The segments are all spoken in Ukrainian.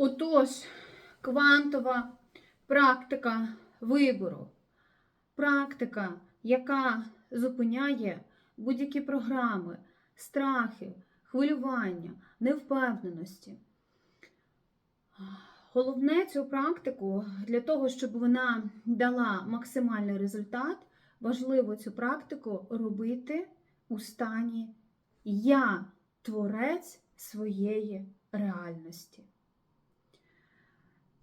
Отож, квантова практика вибору, практика, яка зупиняє будь-які програми, страхи, хвилювання, невпевненості. Головне цю практику для того, щоб вона дала максимальний результат, важливо цю практику робити у стані Я творець своєї реальності.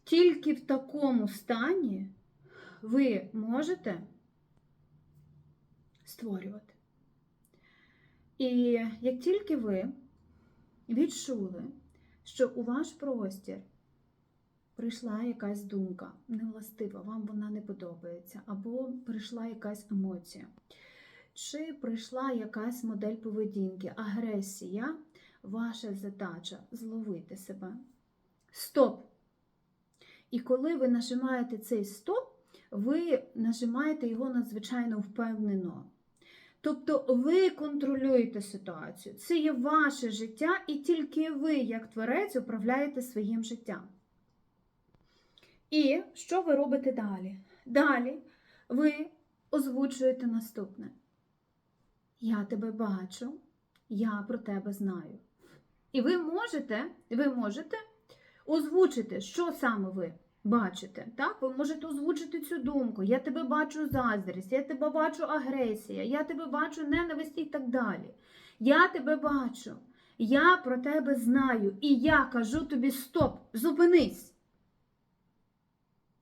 Тільки в такому стані ви можете створювати. І як тільки ви відчули, що у ваш простір прийшла якась думка, невластива, вам вона не подобається, або прийшла якась емоція, чи прийшла якась модель поведінки, агресія, ваша задача зловити себе. Стоп! І коли ви нажимаєте цей стоп, ви нажимаєте його надзвичайно впевнено. Тобто ви контролюєте ситуацію. Це є ваше життя, і тільки ви, як творець, управляєте своїм життям. І що ви робите далі? Далі ви озвучуєте наступне. Я тебе бачу, я про тебе знаю. І ви можете, ви можете озвучити, що саме ви бачите. Так? Ви можете озвучити цю думку. Я тебе бачу заздрість, я тебе бачу агресія, я тебе бачу ненависть і так далі. Я тебе бачу, я про тебе знаю, і я кажу тобі стоп, зупинись.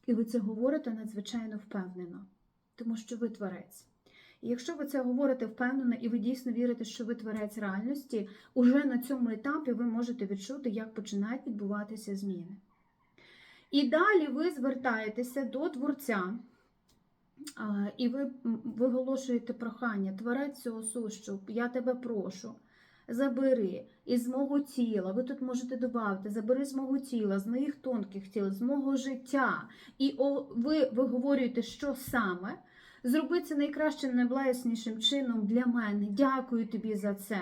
І ви це говорите надзвичайно впевнено, тому що ви творець. І якщо ви це говорите впевнено і ви дійсно вірите, що ви творець реальності, уже на цьому етапі ви можете відчути, як починають відбуватися зміни. І далі ви звертаєтеся до творця, і ви виголошуєте прохання, творець цього сущу, я тебе прошу. Забери із мого тіла, ви тут можете додати, забери з мого тіла, з моїх тонких тіл, з мого життя. І о, ви виговорюєте, що саме. Зроби це найкращим, найбласнішим чином для мене. Дякую тобі за це.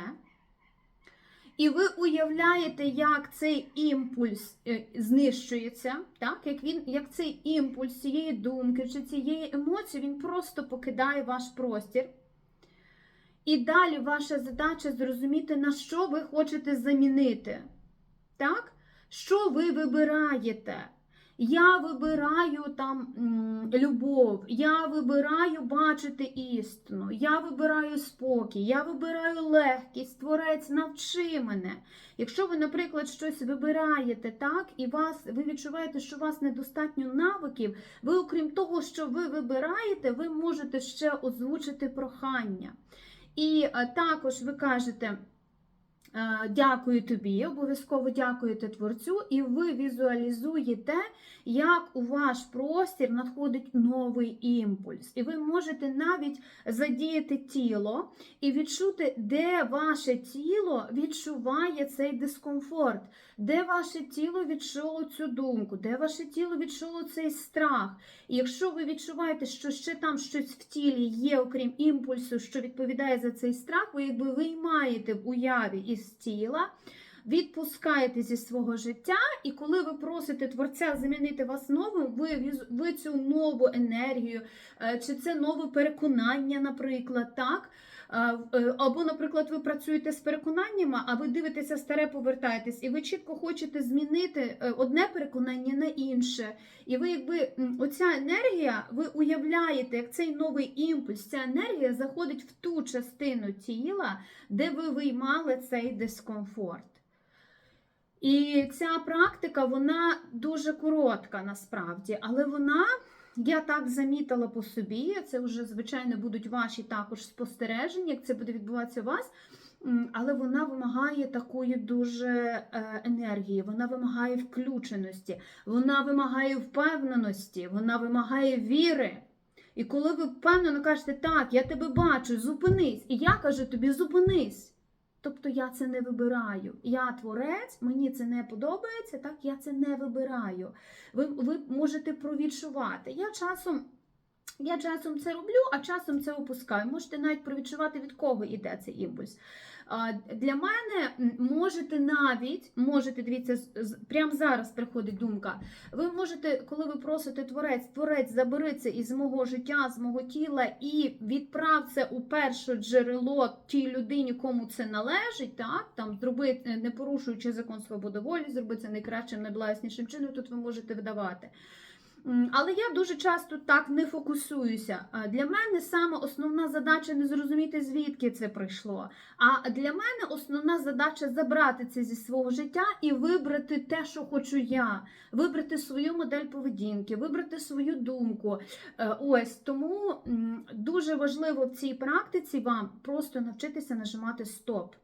І ви уявляєте, як цей імпульс е, знищується, так? Як, він, як цей імпульс цієї думки чи цієї емоції, він просто покидає ваш простір. І далі ваша задача зрозуміти, на що ви хочете замінити. Так? Що ви вибираєте? Я вибираю там любов, я вибираю бачити істину, я вибираю спокій, я вибираю легкість, творець, навчи мене. Якщо ви, наприклад, щось вибираєте так, і вас, ви відчуваєте, що у вас недостатньо навиків, ви, окрім того, що ви вибираєте, ви можете ще озвучити прохання. І також ви кажете. Е, Дякую тобі, обов'язково дякуєте творцю, і ви візуалізуєте, як у ваш простір надходить новий імпульс. І ви можете навіть задіяти тіло і відчути, де ваше тіло відчуває цей дискомфорт, де ваше тіло відчуло цю думку, де ваше тіло відчуло цей страх. І якщо ви відчуваєте, що ще там щось в тілі є, окрім імпульсу, що відповідає за цей страх, ви якби виймаєте в уяві із тіла, відпускаєте зі свого життя, і коли ви просите Творця замінити вас новим, ви, ви цю нову енергію, е, чи це нове переконання, наприклад, так? Е, Або, наприклад, ви працюєте з переконаннями, а ви дивитеся старе, повертаєтесь, і ви чітко хочете змінити е, одне переконання на інше. І ви, якби оця енергія, ви уявляєте, як цей новий імпульс, ця енергія заходить в ту частину тіла, де ви виймали цей дискомфорт. І ця практика, вона дуже коротка насправді, але вона, я так замітила по собі, це вже, звичайно, будуть ваші також спостереження, як це буде відбуватися у вас. Але вона вимагає такої дуже е, енергії, вона вимагає включеності, вона вимагає впевненості, вона вимагає віри. І коли ви впевнено кажете, так, я тебе бачу, зупинись, і я кажу тобі, зупинись. Тобто я це не вибираю. Я творець, мені це не подобається, так я це не вибираю. Ви, ви можете провідшувати. Я часом Я часом це роблю, а часом це опускаю. Можете навіть провідчувати, від кого йде цей імпульс. Для мене можете навіть, можете, дивіться, прямо зараз приходить думка. Ви можете, коли ви просите творець, творець, забери це із мого життя, з мого тіла і відправ це у перше джерело тій людині, кому це належить, так там зроби, е, не порушуючи закон свободи волі, зроби це найкращим, найбласнішим чином. Тут ви можете видавати. Але я дуже часто так не фокусуюся. Для мене саме основна задача не зрозуміти, звідки це прийшло. А для мене основна задача забрати це зі свого життя і вибрати те, що хочу я, вибрати свою модель поведінки, вибрати свою думку. Е, Ось тому дуже важливо в цій практиці вам просто навчитися нажимати стоп.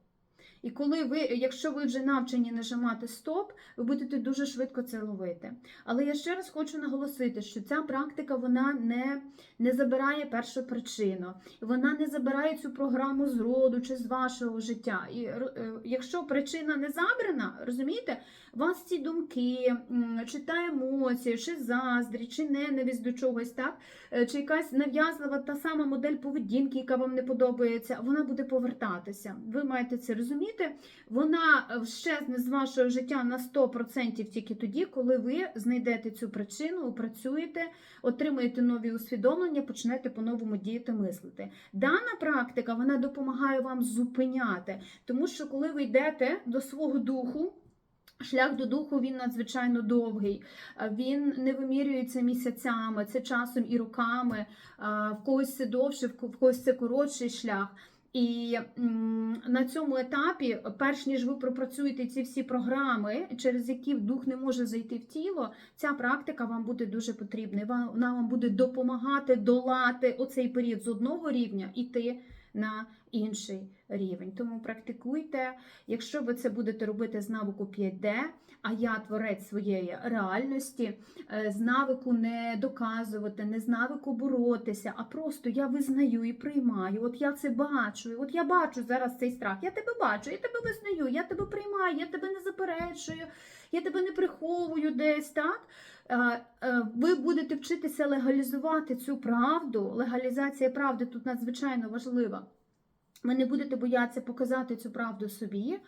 І коли ви, якщо ви вже навчені нажимати стоп, ви будете дуже швидко це ловити. Але я ще раз хочу наголосити, що ця практика вона не, не забирає першу причину, вона не забирає цю програму з роду чи з вашого життя. І е, якщо причина не забрана, розумієте, вас ці думки, чи та емоції, чи заздрі, чи ненависть до чогось, так, е, чи якась нав'язлива та сама модель поведінки, яка вам не подобається, вона буде повертатися. Ви маєте це розуміти. Вона е, щезне з вашого життя на 100% тільки тоді, коли ви знайдете цю причину, опрацюєте, отримаєте нові усвідомлення, почнете по-новому діяти, мислити. Дана практика вона допомагає вам зупиняти, тому що коли ви йдете до свого духу. Шлях до духу він надзвичайно довгий. Він не вимірюється місяцями, це часом і роками. В когось це довше, в когось це коротший шлях. І на цьому етапі, перш ніж ви пропрацюєте ці всі програми, через які дух не може зайти в тіло, ця практика вам буде дуже потрібна. Вона вам буде допомагати долати оцей період з одного рівня іти на інший рівень. Тому практикуйте. Якщо ви це будете робити з навику 5D, а я творець своєї реальності, е, з навику не доказувати, не з навику боротися, а просто я визнаю і приймаю. От я це бачу. От я бачу зараз цей страх. Я тебе бачу, я тебе визнаю, я тебе приймаю, я тебе не заперечую, я тебе не приховую десь, так? Е, е, Ви будете вчитися легалізувати цю правду. Легалізація правди тут надзвичайно важлива. Ви не будете боятися показати цю правду собі.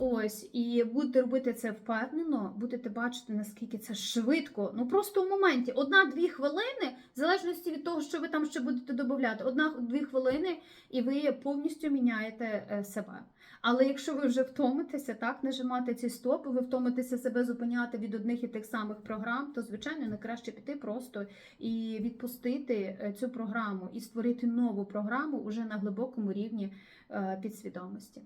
Ось, і будете робити це впевнено, будете бачити, наскільки це швидко. Ну просто в моменті одна-дві хвилини, в залежності від того, що ви там ще будете додати, одна-дві хвилини, і ви повністю міняєте е, себе. Але якщо ви вже втомитеся, так, нажимати ці стопи, ви втомитеся себе зупиняти від одних і тих самих програм, то звичайно не краще піти просто і відпустити е, цю програму і створити нову програму уже на глибокому рівні е, підсвідомості.